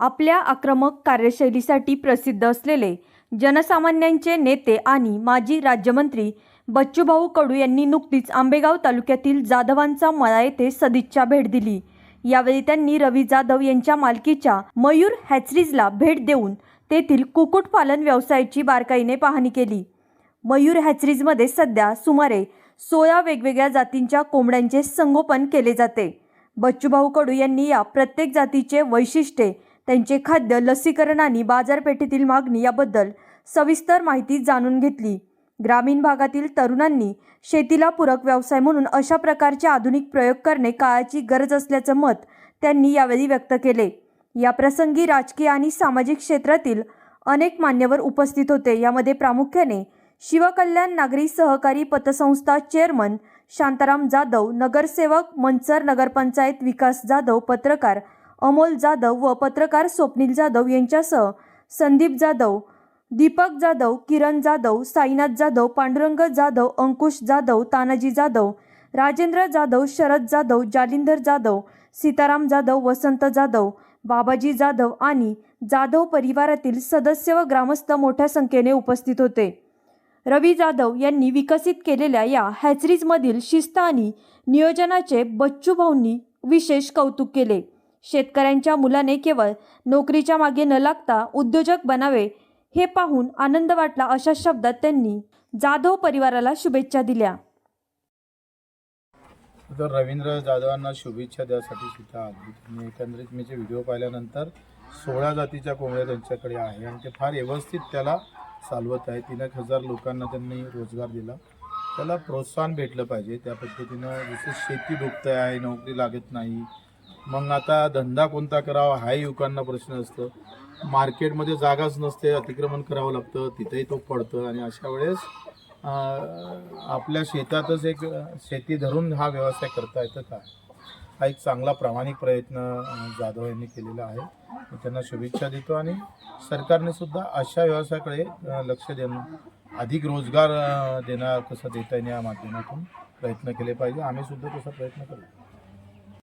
आपल्या आक्रमक कार्यशैलीसाठी प्रसिद्ध असलेले जनसामान्यांचे नेते आणि माजी राज्यमंत्री बच्चूभाऊ कडू यांनी नुकतीच आंबेगाव तालुक्यातील जाधवांचा मळा येथे सदिच्छा भेट दिली. यावेळी त्यांनी रवी जाधव यांच्या मालकीच्या मयूर हॅचरीजला भेट देऊन तेथील कुक्कुटपालन व्यवसायाची बारकाईने पाहणी केली. मयूर हॅचरीजमध्ये सध्या सुमारे सोळा वेगवेगळ्या जातींच्या कोंबड्यांचे संगोपन केले जाते. बच्चूभाऊ कडू यांनी या प्रत्येक जातीचे वैशिष्ट्ये त्यांचे खाद्य लसीकरण आणि बाजारपेठेतील मागणी याबद्दल सविस्तर माहिती जाणून घेतली. ग्रामीण भागातील तरुणांनी शेतीला पूरक व्यवसाय म्हणून अशा प्रकारचे आधुनिक प्रयोग करणे काळाची गरज असल्याचं मत त्यांनी यावेळी व्यक्त केले. या प्रसंगी राजकीय आणि सामाजिक क्षेत्रातील अनेक मान्यवर उपस्थित होते. यामध्ये प्रामुख्याने शिवकल्याण नागरी सहकारी पतसंस्था चेअरमन शांताराम जाधव नगरसेवक मंचर नगरपंचायत विकास जाधव पत्रकार अमोल जाधव व पत्रकार स्वप्नील जाधव यांच्यासह संदीप जाधव दीपक जाधव किरण जाधव साईनाथ जाधव पांडुरंग जाधव अंकुश जाधव तानाजी जाधव राजेंद्र जाधव शरद जाधव जालिंदर जाधव सीताराम जाधव वसंत जाधव बाबाजी जाधव आणि जाधव परिवारातील सदस्य व ग्रामस्थ मोठ्या संख्येने उपस्थित होते. रवी जाधव यांनी विकसित केलेल्या या हॅचरीजमधील शिस्त आणि नियोजनाचे बच्चू भाऊंनी विशेष कौतुक केले. शेतकऱ्यांच्या मुलाने केवळ नोकरीच्या मागे न लागता उद्योजक बनावे हे पाहून आनंद वाटला अशा शब्दात त्यांनी जाधव परिवाराला शुभेच्छा दिल्या. तर रवींद्र जाधवांना शुभेच्छा द्यासाठी सुद्धा आली. आणि एकंदरीत मी जे व्हिडिओ पाहिल्यानंतर सोळा जातीच्या कोंबड्या त्यांच्याकडे आहे आणि ते फार व्यवस्थित त्याला चालवत आहे तीन एक हजार लोकांना त्यांनी रोजगार दिला. त्याला प्रोत्साहन भेटलं पाहिजे. त्या पद्धतीनं जसं शेती डुबत आहे नोकरी लागत नाही मग आता धंदा कोणता करावा हाही युवकांना प्रश्न असतो. मार्केटमध्ये जागाच नसते अतिक्रमण करावं लागतं तिथेही तो पडतं आणि अशा वेळेस आपल्या शेतातच एक शेती धरून हा व्यवसाय करता येतं का? हा एक चांगला प्रामाणिक प्रयत्न जाधव यांनी केलेला आहे. मी त्यांना शुभेच्छा देतो आणि सरकारने सुद्धा अशा व्यवसायाकडे लक्ष देणं अधिक रोजगार देणार कसं देता येईल या माध्यमातून प्रयत्न केले पाहिजे. आम्ही सुद्धा तसा प्रयत्न करू